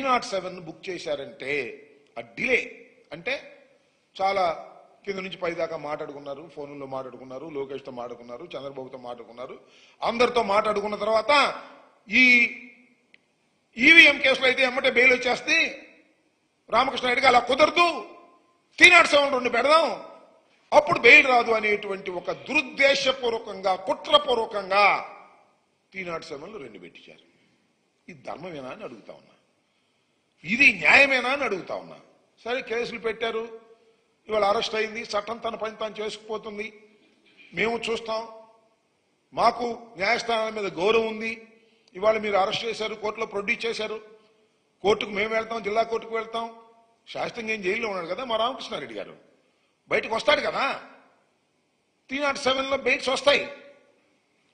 Not seven book చేశారంటే ఆ delay అంటే చాలా కింద నుంచి పై దాకా మాట్లాడుకున్నారు ఫోన్లో మాట్లాడుకున్నారు లోకేష్తో మాట్లాడుకున్నారు చంద్రబాబుతో మాట్లాడుకున్నారు. అందరితో మాట్లాడుకున్న తర్వాత ఈ ఈవీఎం కేసులో అయితే ఎమ్మటే బెయిల్ వచ్చేస్తే రామకృష్ణ రెడ్డికి అలా కుదరదు. త్రీ నాట్ సెవెన్ రెండు పెడదాం. అప్పుడు బెయిల్ రాదు అనేటువంటి ఒక దురుద్దేశపూర్వకంగా కుట్రపూర్వకంగా త్రీ నాట్ సెవెన్లు రెండు పెట్టించారు. ఇది ధర్మమేనా అని అడుగుతా ఉన్నా. ఇది న్యాయమేనా అని అడుగుతా ఉన్నా. సరే కేసులు పెట్టారు. ఇవాళ అరెస్ట్ అయింది. చట్టం తన పని తాను చేసుకుపోతుంది. మేము చూస్తాం. మాకు న్యాయస్థానాల మీద గౌరవం ఉంది. ఇవాళ మీరు అరెస్ట్ చేశారు కోర్టులో ప్రొడ్యూస్ చేశారు. కోర్టుకు మేము వెళ్తాం జిల్లా కోర్టుకు వెళ్తాం. శాస్త్రంగా ఏం జైల్లో ఉన్నాడు కదా మా రామకృష్ణారెడ్డి గారు. బయటకు వస్తాడు కదా. త్రీ నాట్ సెవెన్లో బెయిల్స్ వస్తాయి.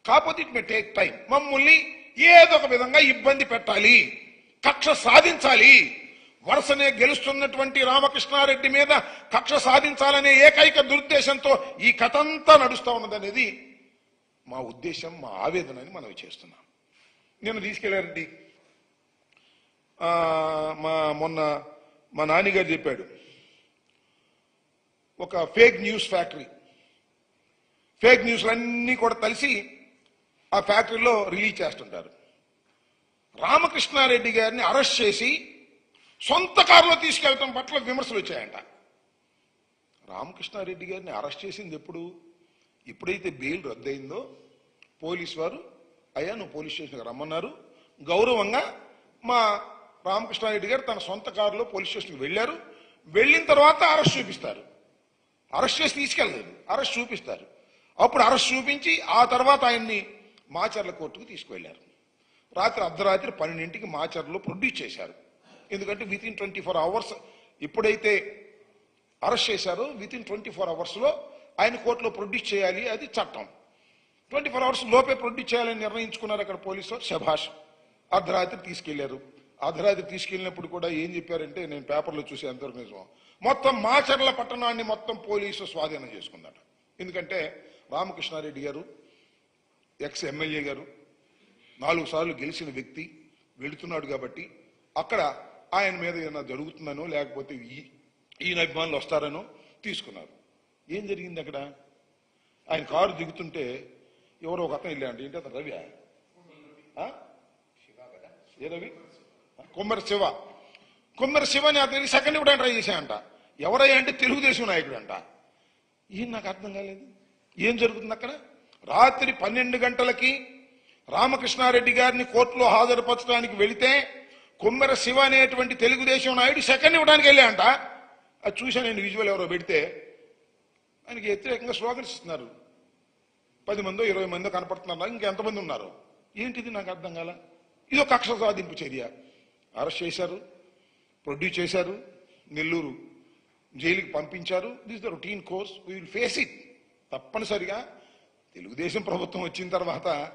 కాకపోతే ఇట్ మే టేక్ టైం. మమ్మల్ని ఏదో ఒక విధంగా ఇబ్బంది పెట్టాలి. కక్ష సాధించాలి. వరుసనే గెలుస్తున్నటువంటి రామకృష్ణారెడ్డి మీద కక్ష సాధించాలనే ఏకైక దురుద్దేశంతో ఈ కథ అంతా నడుస్తూ ఉన్నదనేది మా ఉద్దేశం మా ఆవేదన అని మనం చేస్తున్నాం. నేను తీసుకెళ్ళారండి మా మొన్న మా నాన్నగారు చెప్పాడు. ఒక ఫేక్ న్యూస్ ఫ్యాక్టరీ. ఫేక్ న్యూస్లన్నీ కూడా కలిసి ఆ ఫ్యాక్టరీలో రిలీజ్ చేస్తుంటారు. రామకృష్ణారెడ్డి గారిని అరెస్ట్ చేసి సొంత కారులో తీసుకెళ్తాం పట్ల విమర్శలు వచ్చాయంట. రామకృష్ణారెడ్డి గారిని అరెస్ట్ చేసింది ఎప్పుడు? ఎప్పుడైతే బెయిల్ రద్దయిందో పోలీస్ వారు అయ్యా నువ్వు పోలీస్ స్టేషన్కి రమ్మన్నారు. గౌరవంగా మా రామకృష్ణారెడ్డి గారు తన సొంత కారులో పోలీస్ స్టేషన్కి వెళ్ళారు. వెళ్ళిన తర్వాత అరెస్ట్ చూపిస్తారు. అరెస్ట్ చేసి తీసుకెళ్ళలేదు అరెస్ట్ చూపిస్తారు. అప్పుడు అరెస్ట్ చూపించి ఆ తర్వాత ఆయన్ని మాచర్ల కోర్టుకు తీసుకువెళ్ళారు. రాత్రి అర్ధరాత్రి పన్నెండింటికి మాచర్లో ప్రొడ్యూస్ చేశారు. ఎందుకంటే within twenty four hours ఎప్పుడైతే అరెస్ట్ చేశారో విత్ ఇన్ ట్వంటీ ఫోర్ అవర్స్లో ఆయన కోర్టులో ప్రొడ్యూస్ చేయాలి అది చట్టం. ట్వంటీ ఫోర్ అవర్స్ లోపే ప్రొడ్యూస్ చేయాలని నిర్ణయించుకున్నారు అక్కడ పోలీసు శభాష్. అర్ధరాత్రి తీసుకెళ్ళారు. అర్ధరాత్రి తీసుకెళ్ళినప్పుడు కూడా ఏం చెప్పారంటే నేను పేపర్లో చూసి అందరు నిజం మొత్తం మాచర్ల పట్టణాన్ని మొత్తం పోలీసు స్వాధీనం చేసుకున్నాడు ఎందుకంటే రామకృష్ణారెడ్డి గారు ఎక్స్ ఎమ్మెల్యే గారు నాలుగు సార్లు గెలిచిన వ్యక్తి వెళుతున్నాడు కాబట్టి అక్కడ ఆయన మీద ఏమైనా జరుగుతుందనో లేకపోతే ఈ- ఈయన అభిమానులు వస్తారనో తీసుకున్నారు. ఏం జరిగింది అక్కడ? ఆయన కారు దిగుతుంటే ఎవరో ఒక అతను వెళ్ళాడు ఏంటి అతను? రవి ఏ రవి? కుమ్మరి శివ. కుమ్మరి శివని అతనికి సెకండ్ కూడా ట్రై చేశాయంట ఎవరయ్యా అంటే తెలుగుదేశం నాయకుడు అంట. ఏం నాకు అర్థం కాలేదు. ఏం జరుగుతుంది అక్కడ? రాత్రి పన్నెండు గంటలకి రామకృష్ణారెడ్డి గారిని కోర్టులో హాజరుపరచడానికి వెళితే కొమ్మెర శివ అనేటువంటి తెలుగుదేశం నాయుడు సెకండ్ ఇవ్వడానికి వెళ్ళాయంట అది చూశాను నేను విజువల్ ఎవరో పెడితే ఆయనకి వ్యతిరేకంగా స్లోగన్స్ ఇస్తున్నారు. పది మందో ఇరవై మందో కనపడుతున్నారు. ఇంకెంతమంది ఉన్నారు? ఏంటిది నాకు అర్థం కాల? ఇది ఒక కక్ష సాధింపు చర్య. అరెస్ట్ చేశారు ప్రొడ్యూస్ చేశారు నెల్లూరు జైలుకి పంపించారు. This the routine course we will face it తప్పనిసరిగా. తెలుగుదేశం ప్రభుత్వం వచ్చిన తర్వాత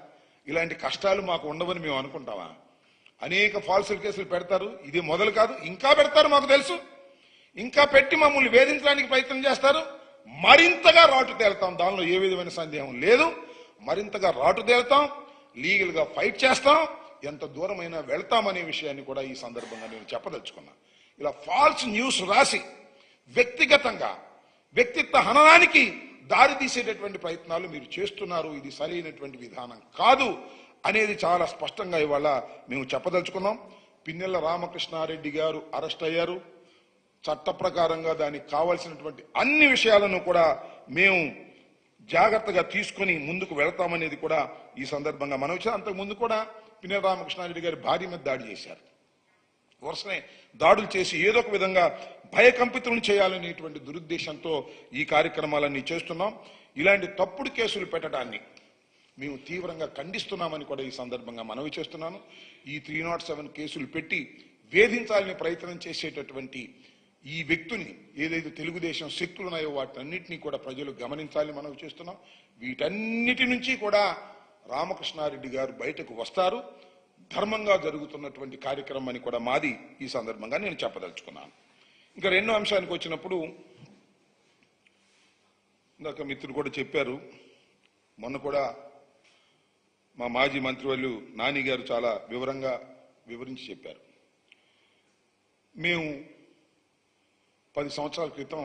ఇలాంటి కష్టాలు మాకు ఉండవని మేము అనుకుంటామా? అనేక ఫాల్స్ కేసులు పెడతారు. ఇది మొదలు కాదు. ఇంకా పెడతారు మాకు తెలుసు. ఇంకా పెట్టి మమ్మల్ని వేధించడానికి ప్రయత్నం చేస్తారు. మరింతగా రాటు తేలుతాం. దానిలో ఏ విధమైన సందేహం లేదు. మరింతగా రాటు తేలుతాం. లీగల్గా ఫైట్ చేస్తాం. ఎంత దూరమైనా వెళ్తామనే విషయాన్ని కూడా ఈ సందర్భంగా నేను చెప్పదలుచుకున్నా. ఇలా ఫాల్స్ న్యూస్ రాసి వ్యక్తిగతంగా వ్యక్తిత్వ హననానికి దారి తీసేటటువంటి ప్రయత్నాలు మీరు చేస్తున్నారు. ఇది సరైనటువంటి విధానం కాదు అనేది చాలా స్పష్టంగా ఇవాళ మేము చెప్పదలుచుకున్నాం. పిన్నెల రామకృష్ణారెడ్డి గారు అరెస్ట్ అయ్యారు. చట్ట ప్రకారంగా దానికి కావాల్సినటువంటి అన్ని విషయాలను కూడా మేము జాగ్రత్తగా తీసుకొని ముందుకు వెళతామనేది కూడా ఈ సందర్భంగా మనం వచ్చాం అంతకు ముందు కూడా పిన్నెల రామకృష్ణారెడ్డి గారి భార్య మీద దాడి చేశారు. వరుసనే దాడులు చేసి ఏదో ఒక విధంగా భయకంపితులను చేయాలనేటువంటి దురుద్దేశంతో ఈ కార్యక్రమాలన్నీ చేస్తున్నాం. ఇలాంటి తప్పుడు కేసులు పెట్టడాన్ని మేము తీవ్రంగా ఖండిస్తున్నామని కూడా ఈ సందర్భంగా మనవి చేస్తున్నాను. ఈ త్రీ నాట్ సెవెన్ కేసులు పెట్టి వేధించాలని ప్రయత్నం చేసేటటువంటి ఈ వ్యక్తుని ఏదైతే తెలుగుదేశం శక్తులు ఉన్నాయో వాటన్నిటినీ కూడా ప్రజలు గమనించాలని మనవి చేస్తున్నాం. వీటన్నిటి నుంచి కూడా రామకృష్ణారెడ్డి గారు బయటకు వస్తారు. ధర్మంగా జరుగుతున్నటువంటి కార్యక్రమం అని కూడా మాది ఈ సందర్భంగా నేను చెప్పదలుచుకున్నాను. ఇంకా రెండో అంశానికి వచ్చినప్పుడు ఇందాక మిత్రులు కూడా చెప్పారు మొన్న కూడా మా మాజీ మంత్రివర్యులు నాని గారు చాలా వివరంగా వివరించి చెప్పారు. మేము పది సంవత్సరాల క్రితం